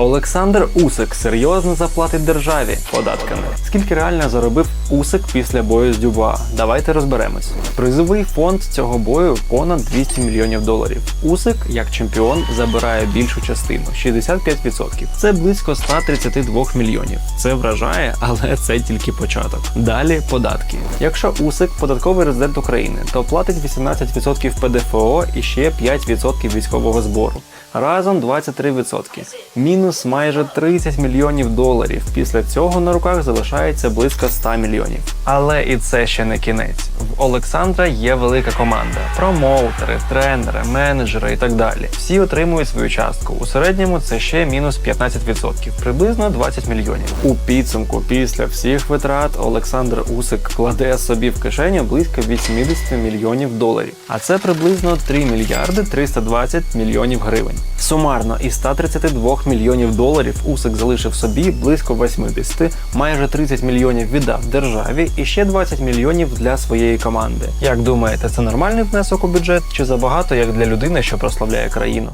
Олександр Усик серйозно заплатить державі податками. Скільки реально заробив Усик після бою з Дюба? Давайте розберемось. Призовий фонд цього бою понад 200 мільйонів доларів. Усик, як чемпіон, забирає більшу частину 65%. Це близько 132 мільйонів. Це вражає, але це тільки початок. Далі податки. Якщо Усик податковий резидент України, то платить 18% ПДФО і ще 5% військового збору. Разом 23%. Мінус майже 30 мільйонів доларів. Після цього на руках залишається близько 100 мільйонів. Але і це ще не кінець. В Олександра є велика команда: промоутери, тренери, менеджери і так далі. Всі отримують свою частку. У середньому це ще мінус 15%, приблизно 20 мільйонів. У підсумку після всіх витрат Олександр Усик кладе собі в кишеню близько 80 мільйонів доларів. А це приблизно 3 мільярди 320 мільйонів гривень. Сумарно із 132 мільйонів доларів Усик залишив собі близько 80, майже 30 мільйонів віддав державі і ще 20 мільйонів для своєї команди. Як думаєте, це нормальний внесок у бюджет чи забагато як для людини, що прославляє країну?